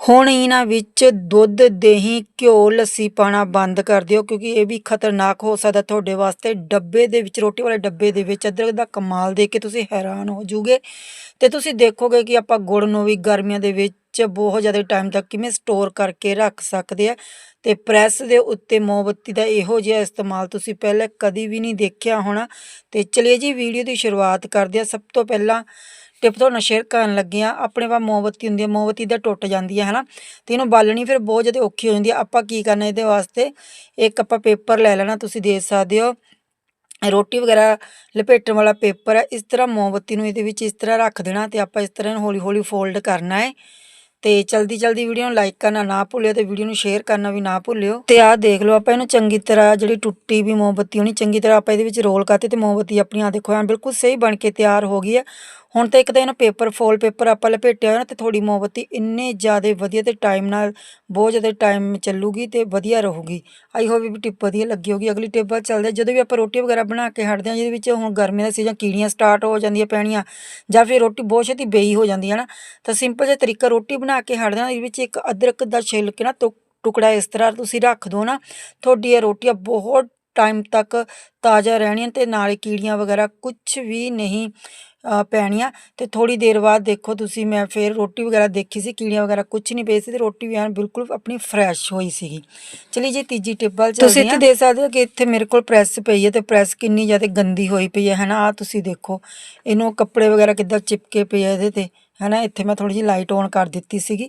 ਹੁਣ ਇਹਨਾਂ ਵਿੱਚ ਦੁੱਧ, ਦਹੀਂ, ਘਿਓ, ਲੱਸੀ ਪਾਉਣਾ ਬੰਦ ਕਰ ਦਿਓ ਕਿਉਂਕਿ ਇਹ ਵੀ ਖਤਰਨਾਕ ਹੋ ਸਕਦਾ ਤੁਹਾਡੇ ਵਾਸਤੇ। ਡੱਬੇ ਦੇ ਵਿੱਚ, ਰੋਟੀ ਵਾਲੇ ਡੱਬੇ ਦੇ ਵਿੱਚ ਅਦਰਕ ਦਾ ਕਮਾਲ ਦੇਖ ਕੇ ਤੁਸੀਂ ਹੈਰਾਨ ਹੋ ਜੂਗੇ ਤੇ ਤੁਸੀਂ ਦੇਖੋਗੇ ਕਿ ਆਪਾਂ ਗੁੜ ਨੂੰ ਵੀ ਗਰਮੀਆਂ ਦੇ ਵਿੱਚ 'ਚ ਬਹੁਤ ਜ਼ਿਆਦਾ ਟਾਈਮ ਤੱਕ ਕਿਵੇਂ ਸਟੋਰ ਕਰਕੇ ਰੱਖ ਸਕਦੇ ਆ ਤੇ ਪ੍ਰੈਸ ਦੇ ਉੱਤੇ ਮੋਮਬੱਤੀ ਦਾ ਇਹੋ ਜਿਹਾ ਇਸਤੇਮਾਲ ਤੁਸੀਂ ਪਹਿਲਾਂ ਕਦੀ ਵੀ ਨਹੀਂ ਦੇਖਿਆ ਹੋਣਾ। ਤੇ ਚਲਿਏ ਜੀ ਵੀਡੀਓ ਦੀ ਸ਼ੁਰੂਆਤ ਕਰਦੇ ਆ ਸਭ ਤੋਂ ਪਹਿਲਾਂ ਟਿਪ ਤੁਹਾਨੂੰ ਸ਼ੇਅਰ ਕਰਨ ਲੱਗੇ ਆ ਆਪਣੇ ਪਾ ਮੋਮਬੱਤੀ ਹੁੰਦੀ ਹੈ, ਮੋਮਬੱਤੀ ਦਾ ਟੁੱਟ ਜਾਂਦੀ ਹੈ, ਹਨਾ? ਤੇ ਇਹਨੂੰ ਬਾਲਣੀ ਫਿਰ ਬਹੁਤ ਜ਼ਿਆਦਾ ਔਖੀ ਹੋ ਜਾਂਦੀ ਹੈ। ਆਪਾਂ ਕੀ ਕਰਨਾ ਇਹਦੇ ਵਾਸਤੇ? ਇੱਕ ਆਪਾਂ ਪੇਪਰ ਲੈ ਲੈਣਾ, ਤੁਸੀਂ ਦੇ ਸਕਦੇ ਹੋ। ਰੋਟੀ ਵਗੈਰਾ ਲਪੇਟਣ ਵਾਲਾ ਪੇਪਰ ਹੈ। ਇਸ ਤਰ੍ਹਾਂ ਮੋਮਬੱਤੀ ਨੂੰ ਇਹਦੇ ਵਿੱਚ ਇਸ ਤਰ੍ਹਾਂ ਰੱਖ ਦੇਣਾ ਤੇ ਆਪਾਂ ਇਸ ਤਰ੍ਹਾਂ ਹੌਲੀ ਹੌਲੀ ਫੋਲਡ ਕਰਨਾ ਹੈ। ਤੇ ਜਲਦੀ ਜਲਦੀ ਵੀਡੀਓ ਨੂੰ ਲਾਈਕ ਕਰਨਾ ਨਾ ਭੁੱਲਿਓ ਤੇ ਵੀਡੀਓ ਨੂੰ ਸ਼ੇਅਰ ਕਰਨਾ ਵੀ ਨਾ ਭੁੱਲਿਓ। ਤੇ ਆਹ ਦੇਖ ਲਓ ਆਪਾਂ ਇਹਨੂੰ ਚੰਗੀ ਤਰ੍ਹਾਂ ਜਿਹੜੀ ਟੁੱਟੀ ਵੀ ਮੋਮਬੱਤੀ ਹੋਣੀ, ਚੰਗੀ ਤਰ੍ਹਾਂ ਆਪਾਂ ਇਹਦੇ ਵਿੱਚ ਰੋਲ ਕਰਤੇ ਤੇ ਮੋਮਬੱਤੀ ਆਪਣੀ ਆ ਦੇਖੋ ਐਂ ਬਿਲਕੁਲ ਸਹੀ ਬਣ ਕੇ ਤਿਆਰ ਹੋ ਗਈ ਹੈ। ਹੁਣ ਤਾਂ ਇੱਕ ਤਾਂ ਇਹਨਾਂ ਪੇਪਰ, ਫੋਲ ਪੇਪਰ ਆਪਾਂ ਲਪੇਟਿਆ ਹੋਇਆ ਨਾ ਤੇ ਥੋੜੀ ਮੋਮਬੱਤੀ ਇੰਨੇ ਜ਼ਿਆਦਾ ਵਧੀਆ ਤੇ ਟਾਈਮ ਨਾਲ, ਬਹੁਤ ਜ਼ਿਆਦਾ ਟਾਈਮ ਚੱਲੂਗੀ ਤੇ ਵਧੀਆ ਰਹੂਗੀ। ਆਈ ਹੋਪ ਵੀ ਟਿਪ ਵਧੀਆ ਲੱਗੀ ਹੋਗੀ ਅਗਲੀ ਟਿਪ ਵੱਲ ਚੱਲਦੇ ਜਦੋਂ ਵੀ ਆਪਾਂ ਰੋਟੀ ਵਗੈਰਾ ਬਣਾ ਕੇ ਹਟਦੇ ਹਾਂ, ਜਿਹਦੇ ਵਿੱਚ ਹੁਣ ਗਰਮੀ ਦਾ ਸੀਜ਼ਨ ਕੀੜੀਆਂ ਸਟਾਰਟ ਹੋ ਜਾਂਦੀਆਂ ਪੈਣੀਆਂ, ਜਾਂ ਫਿਰ ਰੋਟੀ ਬਹੁਤ ਛੇਤੀ ਬੇਈ ਹੋ ਜਾਂਦੀ ਹੈ ਨਾ, ਤਾਂ ਸਿੰਪਲ ਜਿਹਾ ਤਰੀਕਾ ਰੋਟੀ ਬਣਾ ਕੇ ਹਟਦੇ ਹਾਂ, ਇਹਦੇ ਵਿੱਚ ਇੱਕ ਅਦਰਕ ਦਾ ਛਿੱਲ ਕੇ ਨਾ ਟੁਕ- ਟੁਕੜਾ ਇਸ ਤਰ੍ਹਾਂ ਤੁਸੀਂ ਰੱਖ ਦਿਓ ਨਾ, ਤੁਹਾਡੀ ਇਹ ਰੋਟੀਆਂ ਬਹੁਤ ਟਾਈਮ ਤੱਕ ਤਾਜ਼ਾ ਰਹਿਣੀਆਂ ਤੇ ਨਾਲੇ ਕੀੜੀਆਂ ਵਗੈਰਾ ਕੁਝ ਵੀ ਨਹੀਂ ਪੈਣੀਆਂ। ਤੇ ਥੋੜੀ ਦੇਰ ਬਾਅਦ ਦੇਖੋ ਤੁਸੀਂ ਮੈਂ ਫਿਰ ਰੋਟੀ ਵਗੈਰਾ ਦੇਖੀ ਸੀ ਕੀੜੀਆਂ ਵਗੈਰਾ ਕੁਝ ਨਹੀਂ ਪਈ ਸੀ ਤੇ ਰੋਟੀ ਵੀ ਐਨ ਬਿਲਕੁਲ ਆਪਣੀ ਫਰੈਸ਼ ਹੋਈ ਸੀਗੀ। ਚਲੀ ਜੀ ਤੀਜੀ ਟਿਪ ਵੱਲ ਚੱਲਦੇ ਤੁਸੀਂ ਇੱਥੇ ਦੇਖ ਸਕਦੇ ਹੋ ਕਿ ਇੱਥੇ ਮੇਰੇ ਕੋਲ ਪ੍ਰੈਸ ਪਈ ਹੈ ਤੇ ਪ੍ਰੈਸ ਕਿੰਨੀ ਜ਼ਿਆਦਾ ਗੰਦੀ ਹੋਈ ਪਈ ਹੈ ਹਨਾ? ਆ ਤੁਸੀਂ ਦੇਖੋ ਇਹਨੂੰ ਕੱਪੜੇ ਵਗੈਰਾ ਕਿੱਦਾਂ ਚਿਪਕੇ ਪਏ ਆ ਇਹਦੇ ਤੇ ਹਨਾ? ਇੱਥੇ ਮੈਂ ਥੋੜੀ ਜਿਹੀ ਲਾਈਟ ਔਨ ਕਰ ਦਿੱਤੀ ਸੀਗੀ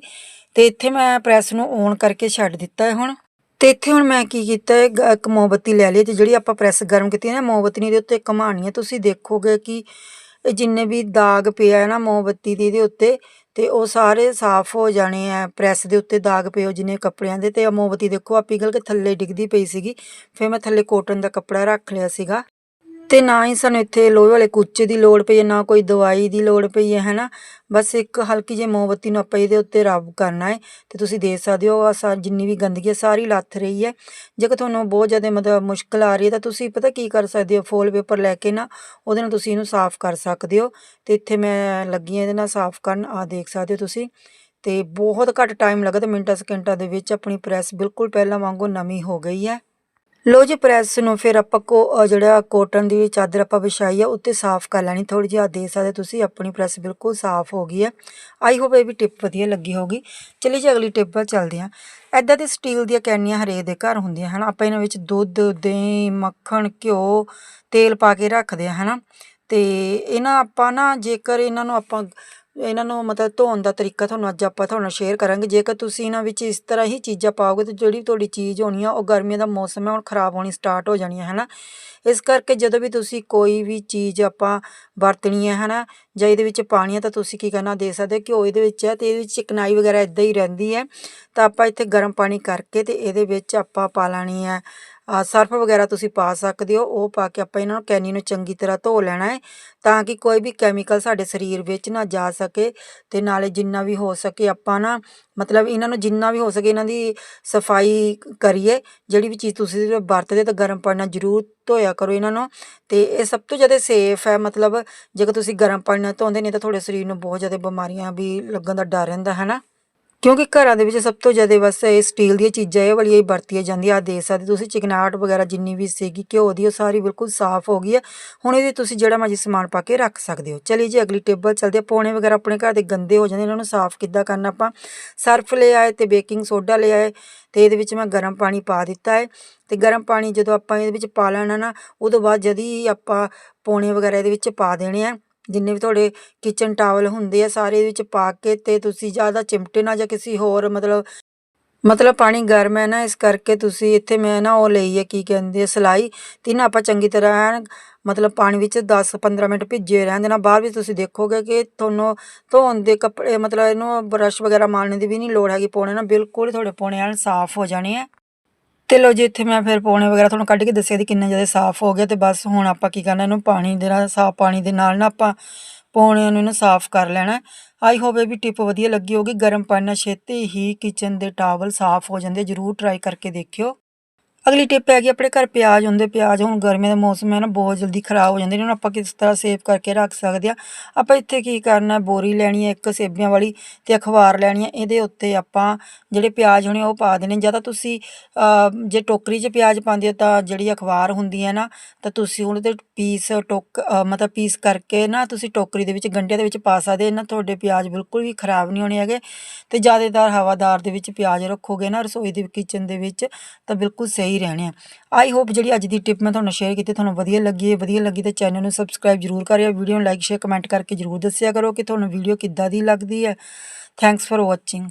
ਤੇ ਇੱਥੇ ਮੈਂ ਪ੍ਰੈਸ ਨੂੰ ਔਨ ਕਰਕੇ ਛੱਡ ਦਿੱਤਾ ਹੈ ਹੁਣ। ਤੇ ਇੱਥੇ ਹੁਣ ਮੈਂ ਕੀ ਕੀਤਾ ਹੈ ਗ- ਇੱਕ ਮੋਮਬੱਤੀ ਲੈ ਲਈ ਤੇ ਜਿਹੜੀ ਆਪਾਂ ਪ੍ਰੈਸ ਗਰਮ ਕੀਤੀ ਹੈ ਨਾ, ਮੋਮਬੱਤੀ ਨੇ ਇਹਦੇ ਉੱਤੇ ਘਮਾਣੀ ਹੈ। ਤੁਸੀਂ ਦੇਖੋਗੇ ਕਿ ਇਹ ਜਿੰਨੇ ਵੀ ਦਾਗ ਪਿਆ ਹੈ ਨਾ ਮੋਮਬੱਤੀ ਦੇ, ਇਹਦੇ ਉੱਤੇ, ਤੇ ਉਹ ਸਾਰੇ ਸਾਫ਼ ਹੋ ਜਾਣੇ ਆ, ਪ੍ਰੈਸ ਦੇ ਉੱਤੇ ਦਾਗ ਪਏ ਹੋ ਜਿੰਨੇ ਕੱਪੜਿਆਂ ਦੇ, ਤੇ ਆਹ ਮੋਮਬੱਤੀ ਦੇਖੋ ਆ ਪਿਘਲ ਕੇ ਥੱਲੇ ਡਿੱਗਦੀ ਪਈ ਸੀਗੀ, ਫਿਰ ਮੈਂ ਥੱਲੇ ਕੋਟਨ ਦਾ ਕੱਪੜਾ ਰੱਖ ਲਿਆ ਸੀਗਾ। ਤੇ ਨਾ ਹੀ ਸਾਨੂੰ ਇੱਥੇ ਲੋਹੇ ਵਾਲੇ ਕੁੱਚੇ ਦੀ ਲੋੜ ਪਈ ਹੈ, ਨਾ ਕੋਈ ਦਵਾਈ ਦੀ ਲੋੜ ਪਈ ਹੈ, ਹੈਨਾ? ਬਸ ਇੱਕ ਹਲਕੀ ਜਿਹੀ ਮੋਮਬੱਤੀ ਨੂੰ ਆਪਾਂ ਇਹਦੇ ਉੱਤੇ ਰਬ ਕਰਨਾ ਹੈ ਤੇ ਤੁਸੀਂ ਦੇਖ ਸਕਦੇ ਹੋ। ਆਹ ਸਾ ਜਿੰਨੀ ਵੀ ਗੰਦਗੀ ਹੈ, ਸਾਰੀ ਲੱਥ ਰਹੀ ਹੈ। ਜੇਕਰ ਤੁਹਾਨੂੰ ਬਹੁਤ ਜ਼ਿਆਦਾ ਮਤਲਬ ਮੁਸ਼ਕਲ ਆ ਰਹੀ ਹੈ ਤਾਂ ਤੁਸੀਂ ਪਤਾ ਕੀ ਕਰ ਸਕਦੇ ਹੋ? ਫੋਲ ਪੇਪਰ ਲੈ ਕੇ ਨਾ ਉਹਦੇ ਨਾਲ ਤੁਸੀਂ ਇਹਨੂੰ ਸਾਫ਼ ਕਰ ਸਕਦੇ ਹੋ ਤੇ ਇੱਥੇ ਮੈਂ ਲੱਗੀ ਹਾਂ ਇਹਦੇ ਨਾਲ ਸਾਫ਼ ਕਰਨ। ਆ ਦੇਖ ਸਕਦੇ ਹੋ ਤੁਸੀਂ ਤੇ ਬਹੁਤ ਘੱਟ ਟਾਈਮ ਲੱਗਾ ਤੇ ਮਿੰਟਾਂ ਸਕਿੰਟਾਂ ਦੇ ਵਿੱਚ ਆਪਣੀ ਪ੍ਰੈਸ ਬਿਲਕੁਲ ਪਹਿਲਾਂ ਵਾਂਗੂ ਨਵੀਂ ਹੋ ਗਈ ਹੈ। ਲੋ ਜੀ, ਪ੍ਰੈਸ ਨੂੰ ਫਿਰ ਆਪਾਂ ਕੋ ਜਿਹੜਾ ਕੋਟਨ ਦੀ ਚਾਦਰ ਆਪਾਂ ਵਿਛਾਈ ਆ, ਉੱਤੇ ਸਾਫ਼ ਕਰ ਲੈਣੀ ਥੋੜੀ ਜਿਹੀ ਆ ਦੇ ਸਕਦੇ ਤੁਸੀਂ, ਆਪਣੀ ਪ੍ਰੈਸ ਬਿਲਕੁਲ ਸਾਫ਼ ਹੋ ਗਈ ਹੈ ਆਈ ਹੋਪ ਇਹ ਵੀ ਟਿਪ ਵਧੀਆ ਲੱਗੀ ਹੋਗੀ ਚਲਿਏ ਜੀ, ਅਗਲੀ ਟਿਪ ਵੱਲ ਚੱਲਦੇ ਹਾਂ। ਐਦਾਂ ਦੇ ਸਟੀਲ ਦੀਆਂ ਕੈਨੀਆਂ ਹਰੇਕ ਦੇ ਘਰ ਹੁੰਦੀਆਂ, ਹਨ? ਆਪਾਂ ਇਹਨਾਂ ਵਿੱਚ ਦੁੱਧ, ਦਹੀਂ, ਮੱਖਣ, ਘਿਓ, ਤੇਲ ਪਾ ਕੇ ਰੱਖਦੇ ਆ ਹਨਾ? ਤੇ ਇਹਨਾਂ ਆਪਾਂ ਨਾ, ਜੇਕਰ ਇਹਨਾਂ ਨੂੰ ਆਪਾਂ ਇਹਨਾਂ ਨੂੰ ਮਤਲਬ ਧੋਣ ਦਾ ਤਰੀਕਾ ਤੁਹਾਨੂੰ ਅੱਜ ਆਪਾਂ ਤੁਹਾਨੂੰ ਸ਼ੇਅਰ ਕਰਾਂਗੇ। ਜੇਕਰ ਤੁਸੀਂ ਇਹਨਾਂ ਵਿੱਚ ਇਸ ਤਰ੍ਹਾਂ ਹੀ ਚੀਜ਼ਾਂ ਪਾਓਗੇ ਤਾਂ ਜਿਹੜੀ ਤੁਹਾਡੀ ਚੀਜ਼ ਹੋਣੀ ਆ, ਉਹ ਗਰਮੀਆਂ ਦਾ ਮੌਸਮ ਹੈ ਹੁਣ ਖਰਾਬ ਹੋਣੀ ਸਟਾਰਟ ਹੋ ਜਾਣੀ ਹੈ ਹਨਾ? ਇਸ ਕਰਕੇ ਜਦੋਂ ਵੀ ਤੁਸੀਂ ਕੋਈ ਵੀ ਚੀਜ਼ ਆਪਾਂ ਵਰਤਣੀ ਹੈ ਹਨਾ, ਜਾਂ ਇਹਦੇ ਵਿੱਚ ਪਾਣੀ ਹੈ ਤਾਂ ਤੁਸੀਂ ਕੀ ਕਰਨਾ, ਦੇ ਸਕਦੇ ਹੋ ਘਿਓ ਇਹਦੇ ਵਿੱਚ ਹੈ ਤੇ ਇਹਦੇ ਵਿੱਚ ਚਿਕਨਾਈ ਵਗੈਰਾ ਇਦਾਂ ਹੀ ਰਹਿੰਦੀ ਹੈ ਤਾਂ ਆਪਾਂ ਇੱਥੇ ਗਰਮ ਪਾਣੀ ਕਰਕੇ ਤੇ ਇਹਦੇ ਵਿੱਚ ਆਪਾਂ ਪਾ ਲੈਣੀ ਹੈ ਸਰਫ ਵਗੈਰਾ ਤੁਸੀਂ ਪਾ ਸਕਦੇ ਹੋ, ਉਹ ਪਾ ਕੇ ਆਪਾਂ ਇਹਨਾਂ ਨੂੰ ਕੈਨੀ ਨੂੰ ਚੰਗੀ ਤਰ੍ਹਾਂ ਧੋ ਲੈਣਾ ਹੈ, ਤਾਂ ਕਿ ਕੋਈ ਵੀ ਕੈਮੀਕਲ ਸਾਡੇ ਸਰੀਰ ਵਿੱਚ ਨਾ ਜਾ ਸਕੇ ਤੇ ਨਾਲੇ ਜਿੰਨਾ ਵੀ ਹੋ ਸਕੇ ਆਪਾਂ ਨਾ, ਮਤਲਬ ਇਹਨਾਂ ਨੂੰ ਜਿੰਨਾ ਵੀ ਹੋ ਸਕੇ ਇਹਨਾਂ ਦੀ ਸਫ਼ਾਈ ਕਰੀਏ, ਜਿਹੜੀ ਵੀ ਚੀਜ਼ ਤੁਸੀਂ ਵਰਤਦੇ ਤਾਂ ਗਰਮ ਪਾਣੀ ਨਾਲ ਜ਼ਰੂਰ ਧੋਇਆ ਕਰੋ ਇਹਨਾਂ ਨੂੰ, ਤੇ ਇਹ ਸਭ ਤੋਂ ਜ਼ਿਆਦਾ ਸੇਫ ਹੈ, ਮਤਲਬ ਜੇਕਰ ਤੁਸੀਂ ਗਰਮ ਪਾਣੀ ਨਾਲ ਧੋਂਦੇ ਨਹੀਂ ਤਾਂ ਤੁਹਾਡੇ ਸਰੀਰ ਨੂੰ ਬਹੁਤ ਜ਼ਿਆਦਾ ਬਿਮਾਰੀਆਂ ਵੀ ਲੱਗਣ ਦਾ ਡਰ ਰਹਿੰਦਾ, ਹੈ ਨਾ? ਕਿਉਂਕਿ ਘਰਾਂ ਦੇ ਵਿੱਚ ਸਭ ਤੋਂ ਜ਼ਿਆਦਾ ਬਸ ਇਹ ਸਟੀਲ ਦੀਆਂ ਚੀਜ਼ਾਂ, ਇਹ ਵਾਲੀਆਂ ਹੀ ਵਰਤੀਆਂ ਜਾਂਦੀਆਂ। ਆ ਦੇਖ ਸਕਦੇ ਤੁਸੀਂ, ਚਿਕਨਾਟ ਵਗੈਰਾ ਜਿੰਨੀ ਵੀ ਸੀਗੀ, ਘਿਓ ਦੀ, ਉਹ ਸਾਰੀ ਬਿਲਕੁਲ ਸਾਫ਼ ਹੋ ਗਈ ਹੈ ਹੁਣ ਇਹਦੇ ਤੁਸੀਂ ਜਿਹੜਾ ਮਰਜ਼ੀ ਸਮਾਨ ਪਾ ਕੇ ਰੱਖ ਸਕਦੇ ਹੋ। ਚਲਿਏ ਜੀ, ਅਗਲੀ ਟੇਬਲ ਚੱਲਦੇ ਆ। ਪੌਣੇ ਵਗੈਰਾ ਆਪਣੇ ਘਰ ਦੇ ਗੰਦੇ ਹੋ ਜਾਂਦੇ ਇਹਨਾਂ ਨੂੰ ਸਾਫ਼ ਕਿੱਦਾਂ ਕਰਨਾ ਆਪਾਂ? ਸਰਫ ਲੈ ਆਏ ਤੇ ਬੇਕਿੰਗ ਸੋਡਾ ਲੈ ਆਏ ਤੇ ਇਹਦੇ ਵਿੱਚ ਮੈਂ ਗਰਮ ਪਾਣੀ ਪਾ ਦਿੱਤਾ ਹੈ। ਤੇ ਗਰਮ ਪਾਣੀ ਜਦੋਂ ਆਪਾਂ ਇਹਦੇ ਵਿੱਚ ਪਾ ਲੈਣਾ ਨਾ, ਉਦੋਂ ਬਾਅਦ ਜਦ ਹੀ ਆਪਾਂ ਪੌਣੇ ਵਗੈਰਾ ਇਹਦੇ ਵਿੱਚ ਪਾ ਦੇਣੇ ਆ। ਜਿੰਨੇ ਵੀ ਤੁਹਾਡੇ ਕਿਚਨ ਟਾਵਲ ਹੁੰਦੇ ਆ, ਸਾਰੇ ਇਹਦੇ ਵਿੱਚ ਪਾ ਕੇ ਤੇ ਤੁਸੀਂ ਜ਼ਿਆਦਾ ਚਿਮਟੇ ਨਾਲ ਜਾਂ ਕਿਸੇ ਹੋਰ ਮਤਲਬ ਮਤਲਬ ਪਾਣੀ ਗਰਮ ਹੈ ਨਾ, ਇਸ ਕਰਕੇ ਤੁਸੀਂ ਇੱਥੇ ਮੈਂ ਨਾ ਉਹ ਲਈ ਹੈ, ਕੀ ਕਹਿੰਦੇ ਆ, ਸਲਾਈ। ਤੇ ਨਾ ਆਪਾਂ ਚੰਗੀ ਤਰ੍ਹਾਂ ਐਨ ਮਤਲਬ ਪਾਣੀ ਵਿੱਚ 10-15 ਮਿੰਟ ਭਿੱਜੇ ਰਹਿਣ ਦੇਣਾ। ਬਾਅਦ ਵਿੱਚ ਤੁਸੀਂ ਦੇਖੋਗੇ ਕਿ ਤੁਹਾਨੂੰ ਧੋਣ ਦੇ ਕੱਪੜੇ, ਮਤਲਬ ਇਹਨੂੰ ਬਰਸ਼ ਵਗੈਰਾ ਮਾਰਨ ਦੀ ਵੀ ਨਹੀਂ ਲੋੜ ਹੈਗੀ, ਪੌਣੇ ਨਾ ਬਿਲਕੁਲ ਤੁਹਾਡੇ ਪੌਣੇ ਐਨ ਸਾਫ਼ ਹੋ ਜਾਣੇ ਆ। ਤੇ ਲੋ ਜੀ, ਇੱਥੇ ਮੈਂ ਫਿਰ ਪੌਣੇ ਵਗੈਰਾ ਤੁਹਾਨੂੰ ਕੱਢ ਕੇ ਦੱਸਿਆ ਦੀ ਕਿੰਨਾ ਜ਼ਿਆਦਾ ਸਾਫ਼ ਹੋ ਗਿਆ ਤੇ ਬਸ ਹੁਣ ਆਪਾਂ ਕੀ ਕਰਨਾ, ਇਹਨੂੰ ਪਾਣੀ ਦੇ ਨਾਲ, ਸਾਫ਼ ਪਾਣੀ ਦੇ ਨਾਲ ਨਾ ਆਪਾਂ ਪੌਣਿਆਂ ਨੂੰ ਇਹਨੂੰ ਸਾਫ਼ ਕਰ ਲੈਣਾ। ਆਈ ਹੋਪ ਇਹ ਵੀ ਟਿਪ ਵਧੀਆ ਲੱਗੀ ਹੋਗੀ ਗਰਮ ਪਾਣੀ ਨਾਲ ਛੇਤੀ ਹੀ ਕਿਚਨ ਦੇ ਟਾਵਲ ਸਾਫ਼ ਹੋ ਜਾਂਦੇ ਜਰੂਰ ਟਰਾਈ ਕਰਕੇ ਦੇਖਿਓ। ਅਗਲੀ ਟਿਪ ਹੈਗੀ ਆਪਣੇ ਘਰ ਪਿਆਜ਼ ਹੁੰਦੇ, ਪਿਆਜ਼ ਹੁਣ ਗਰਮੀਆਂ ਦਾ ਮੌਸਮ ਹੈ ਨਾ, ਬਹੁਤ ਜਲਦੀ ਖਰਾਬ ਹੋ ਜਾਂਦੇ ਨੇ ਉਹਨਾਂ ਆਪਾਂ ਕਿਸ ਤਰ੍ਹਾਂ ਸੇਵ ਕਰਕੇ ਰੱਖ ਸਕਦੇ ਆ ਆਪਾਂ ਇੱਥੇ ਕੀ ਕਰਨਾ, ਬੋਰੀ ਲੈਣੀ ਹੈ ਇੱਕ ਸੇਬੀਆਂ ਵਾਲੀ ਤੇ ਅਖਬਾਰ ਲੈਣੀ ਹੈ, ਇਹਦੇ ਉੱਤੇ ਆਪਾਂ ਜਿਹੜੇ ਪਿਆਜ਼ ਹੋਣੇ ਉਹ ਪਾ ਦੇਣੇ। ਜਾਂ ਤਾਂ ਤੁਸੀਂ ਜੇ ਟੋਕਰੀ 'ਚ ਪਿਆਜ਼ ਪਾਉਂਦੇ ਹੋ ਤਾਂ ਜਿਹੜੀ ਅਖਬਾਰ ਹੁੰਦੀ ਹੈ ਨਾ, ਤਾਂ ਤੁਸੀਂ ਉਹਦੇ ਤੇ ਪੀਸ ਟੋਕ ਮਤਲਬ ਪੀਸ ਕਰਕੇ ਨਾ ਤੁਸੀਂ ਟੋਕਰੀ ਦੇ ਵਿੱਚ, ਗੰਢਿਆਂ ਦੇ ਵਿੱਚ ਪਾ ਸਕਦੇ ਇਹਨਾਂ ਤੁਹਾਡੇ ਪਿਆਜ਼ ਬਿਲਕੁਲ ਵੀ ਖਰਾਬ ਨਹੀਂ ਹੋਣੇ ਹੈਗੇ ਤੇ ਜ਼ਿਆਦਾਤਰ ਹਵਾਦਾਰ ਦੇ ਵਿੱਚ ਪਿਆਜ਼ ਰੱਖੋਗੇ ਨਾ, ਰਸੋਈ ਦੇ ਕਿਚਨ ਦੇ ਵਿੱਚ, ਤਾਂ ਬਿਲਕੁਲ ਸਹੀ ਰਹਿਣੇ ਆ। ਆਈ ਹੋਪ ਜਿਹੜੀ ਅੱਜ ਦੀ ਟਿਪ ਮੈਂ ਤੁਹਾਨੂੰ ਸ਼ੇਅਰ ਕੀਤੀ, ਤੁਹਾਨੂੰ ਵਧੀਆ ਲੱਗੀ ਹੈ। ਵਧੀਆ ਲੱਗੀ ਤਾਂ ਚੈਨਲ ਨੂੰ ਸਬਸਕ੍ਰਾਈਬ ਜ਼ਰੂਰ ਕਰਿਓ। ਵੀਡੀਓ ਨੂੰ ਲਾਈਕ ਸ਼ੇਅਰ ਕਮੈਂਟ ਕਰਕੇ ਜ਼ਰੂਰ ਦੱਸਿਆ ਕਰੋ ਕਿ ਤੁਹਾਨੂੰ ਵੀਡੀਓ ਕਿੱਦਾਂ ਦੀ ਲੱਗਦੀ ਹੈ। Thanks for watching